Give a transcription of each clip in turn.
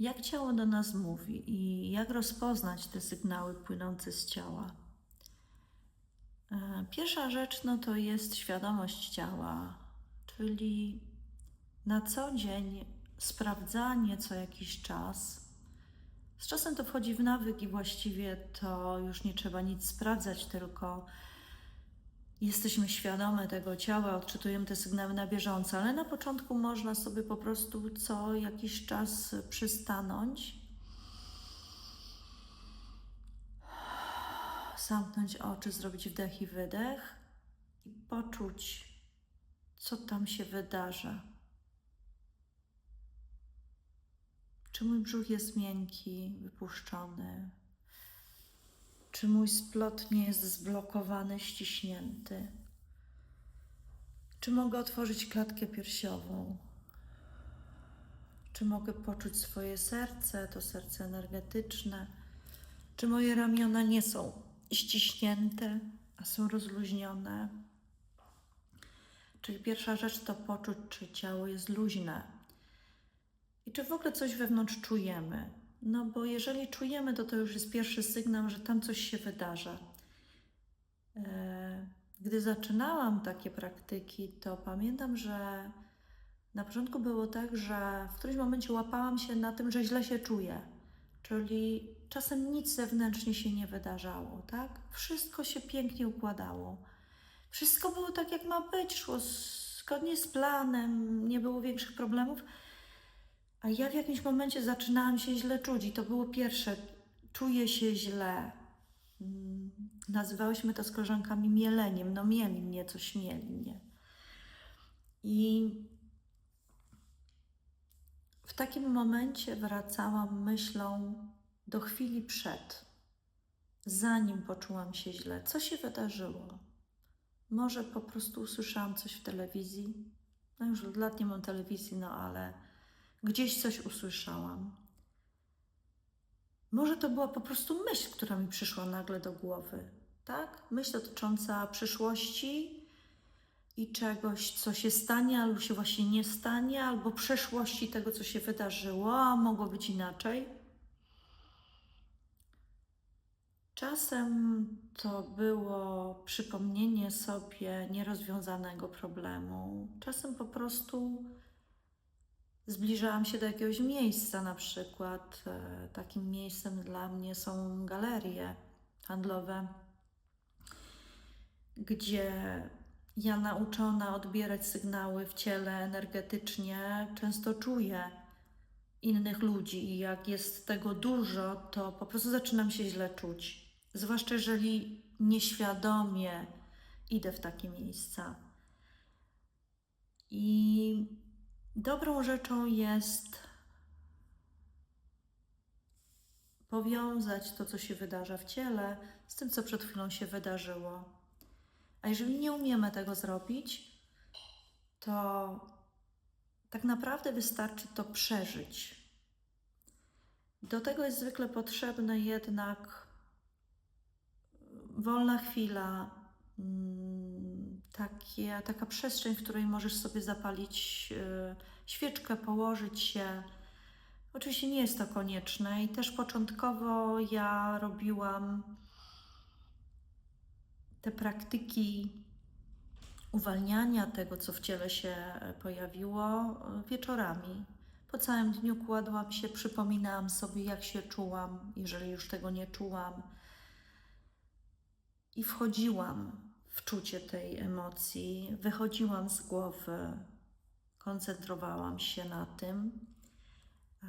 Jak ciało do nas mówi i jak rozpoznać te sygnały płynące z ciała? E, Pierwsza rzecz no to jest świadomość ciała, czyli na co dzień sprawdzanie co jakiś czas. Z czasem to wchodzi w nawyk i właściwie to już nie trzeba nic sprawdzać, tylko jesteśmy świadome tego ciała, odczytujemy te sygnały na bieżąco, ale na początku można sobie po prostu co jakiś czas przystanąć, zamknąć oczy, zrobić wdech i wydech i poczuć, co tam się wydarza. Czy mój brzuch jest miękki, wypuszczony? Czy mój splot nie jest zblokowany, ściśnięty? Czy mogę otworzyć klatkę piersiową? Czy mogę poczuć swoje serce, to serce energetyczne? Czy moje ramiona nie są ściśnięte, a są rozluźnione? Czyli pierwsza rzecz to poczuć, czy ciało jest luźne i czy w ogóle coś wewnątrz czujemy. No bo jeżeli czujemy, to to już jest pierwszy sygnał, że tam coś się wydarza. E, Gdy zaczynałam takie praktyki, to pamiętam, że na początku było tak, że w którymś momencie łapałam się na tym, że źle się czuję. Czyli czasem nic zewnętrznie się nie wydarzało, tak? Wszystko się pięknie układało. Wszystko było tak, jak ma być, szło zgodnie z planem, nie było większych problemów. A ja w jakimś momencie zaczynałam się źle czuć i to było pierwsze. Czuję się źle. Mm, Nazywałyśmy to z koleżankami mieleniem. No mieli mnie, coś mieli mnie. I w takim momencie wracałam myślą do chwili przed, zanim poczułam się źle. Co się wydarzyło? Może po prostu usłyszałam coś w telewizji. No już od lat nie mam telewizji, no ale gdzieś coś usłyszałam. Może to była po prostu myśl, która mi przyszła nagle do głowy, tak? Myśl dotycząca przyszłości i czegoś, co się stanie, albo się właśnie nie stanie, albo przeszłości tego, co się wydarzyło, a mogło być inaczej. Czasem to było przypomnienie sobie nierozwiązanego problemu, czasem po prostu zbliżałam się do jakiegoś miejsca, na przykład e, takim miejscem dla mnie są galerie handlowe, gdzie ja nauczona odbierać sygnały w ciele energetycznie często czuję innych ludzi i jak jest tego dużo, to po prostu zaczynam się źle czuć. Zwłaszcza jeżeli nieświadomie idę w takie miejsca. I dobrą rzeczą jest powiązać to, co się wydarza w ciele, z tym, co przed chwilą się wydarzyło. A jeżeli nie umiemy tego zrobić, to tak naprawdę wystarczy to przeżyć. Do tego jest zwykle potrzebna jednak wolna chwila, mm, takie, taka przestrzeń, w której możesz sobie zapalić e, świeczkę, położyć się. Oczywiście nie jest to konieczne i też początkowo ja robiłam te praktyki uwalniania tego, co w ciele się pojawiło, e, wieczorami. Po całym dniu kładłam się, przypominałam sobie, jak się czułam, jeżeli już tego nie czułam. I wchodziłam w czucie tej emocji, wychodziłam z głowy, koncentrowałam się na tym e,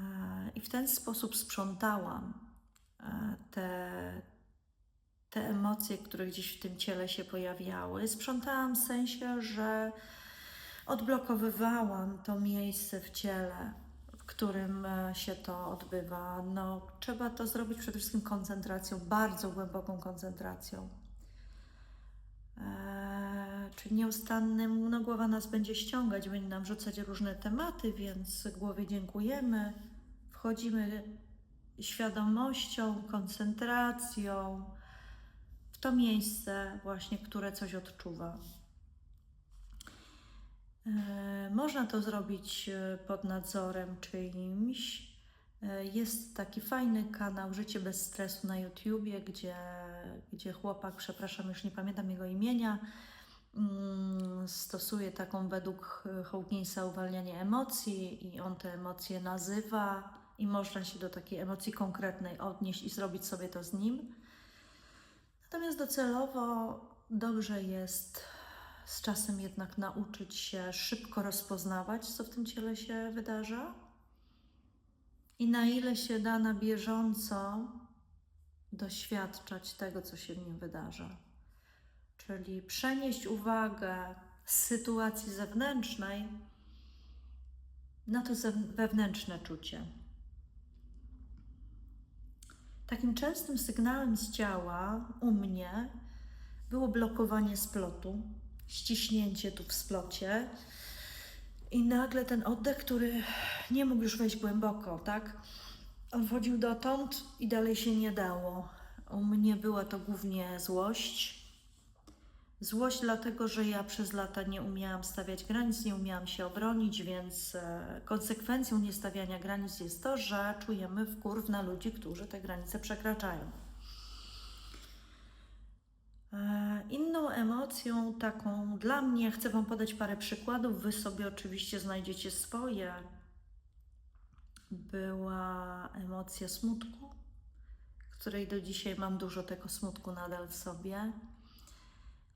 i w ten sposób sprzątałam e, te, te emocje, które gdzieś w tym ciele się pojawiały. Sprzątałam w sensie, że odblokowywałam to miejsce w ciele, w którym e, się to odbywa. No, trzeba to zrobić przede wszystkim koncentracją, bardzo głęboką koncentracją. Czyli nieustannym, no głowa nas będzie ściągać, będzie nam rzucać różne tematy, więc głowie dziękujemy. Wchodzimy świadomością, koncentracją w to miejsce właśnie, które coś odczuwa. E, Można to zrobić e, pod nadzorem czyimś, E, Jest taki fajny kanał Życie bez stresu na YouTubie, gdzie, gdzie chłopak, przepraszam, już nie pamiętam jego imienia, stosuje taką według Hawkinsa uwalnianie emocji i on te emocje nazywa i można się do takiej emocji konkretnej odnieść i zrobić sobie to z nim. Natomiast docelowo dobrze jest z czasem jednak nauczyć się szybko rozpoznawać, co w tym ciele się wydarza i na ile się da na bieżąco doświadczać tego, co się w nim wydarza. Czyli przenieść uwagę z sytuacji zewnętrznej na to wewnętrzne czucie. Takim częstym sygnałem z ciała u mnie było blokowanie splotu, ściśnięcie tu w splocie i nagle ten oddech, który nie mógł już wejść głęboko, tak? On wchodził dotąd i dalej się nie dało. U mnie była to głównie złość. Złość dlatego, że ja przez lata nie umiałam stawiać granic, nie umiałam się obronić, więc e, konsekwencją niestawiania granic jest to, że czujemy wkurw na ludzi, którzy te granice przekraczają. E, Inną emocją, taką dla mnie, chcę Wam podać parę przykładów, Wy sobie oczywiście znajdziecie swoje. Była emocja smutku, której do dzisiaj mam dużo tego smutku nadal w sobie,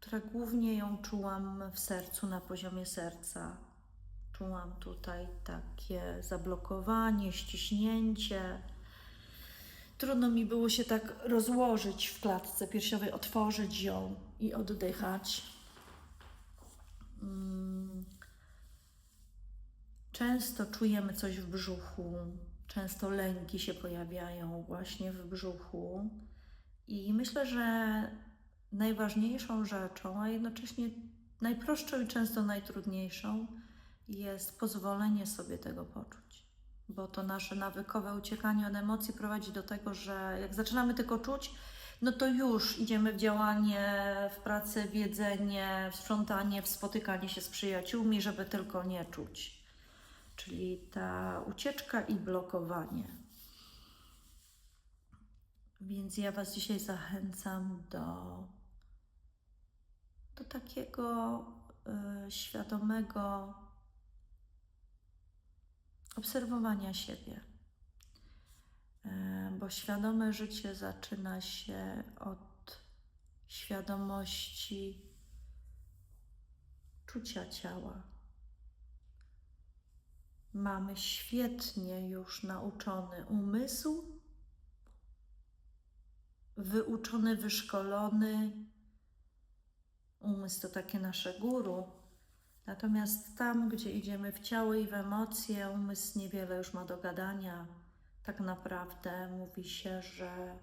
która głównie ją czułam w sercu, na poziomie serca. Czułam tutaj takie zablokowanie, ściśnięcie. Trudno mi było się tak rozłożyć w klatce piersiowej, otworzyć ją i oddychać. Mm. Często czujemy coś w brzuchu, często lęki się pojawiają właśnie w brzuchu. I myślę, że najważniejszą rzeczą, a jednocześnie najprostszą i często najtrudniejszą jest pozwolenie sobie tego poczuć. Bo to nasze nawykowe uciekanie od emocji prowadzi do tego, że jak zaczynamy tylko czuć, no to już idziemy w działanie, w pracę, w jedzenie, w sprzątanie, w spotykanie się z przyjaciółmi, żeby tylko nie czuć. Czyli ta ucieczka i blokowanie. Więc ja Was dzisiaj zachęcam do, do takiego y, świadomego obserwowania siebie. E, Bo świadome życie zaczyna się od świadomości czucia ciała. Mamy świetnie już nauczony umysł, wyuczony, wyszkolony. Umysł to takie nasze guru. Natomiast tam, gdzie idziemy w ciało i w emocje, umysł niewiele już ma do gadania. Tak naprawdę mówi się, że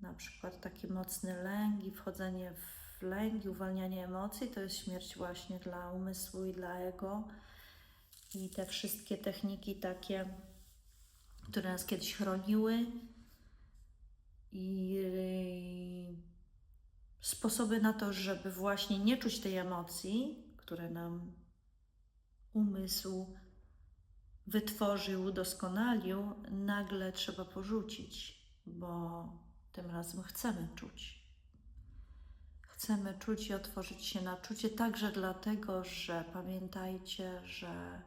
na przykład taki mocny lęk i wchodzenie w lęk i uwalnianie emocji to jest śmierć właśnie dla umysłu i dla ego. I te wszystkie techniki takie, które nas kiedyś chroniły i sposoby na to, żeby właśnie nie czuć tej emocji, które nam umysł wytworzył, udoskonalił, nagle trzeba porzucić, bo tym razem chcemy czuć. Chcemy czuć i otworzyć się na czucie, także dlatego, że pamiętajcie, że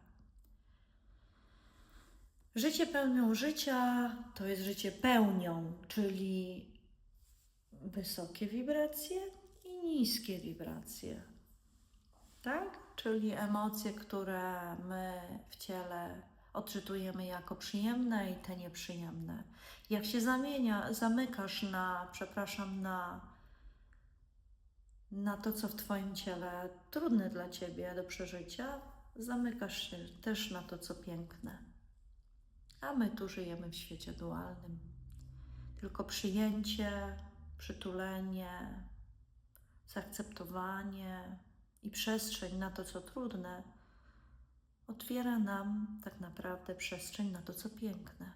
życie pełnią życia to jest życie pełnią, czyli wysokie wibracje i niskie wibracje. Tak? Czyli emocje, które my w ciele odczytujemy jako przyjemne i te nieprzyjemne. Jak się zamienia, zamykasz na, przepraszam, na, na to, co w Twoim ciele trudne dla Ciebie do przeżycia, zamykasz się też na to, co piękne. A my tu żyjemy w świecie dualnym. Tylko przyjęcie, przytulenie, zaakceptowanie i przestrzeń na to, co trudne, otwiera nam tak naprawdę przestrzeń na to, co piękne.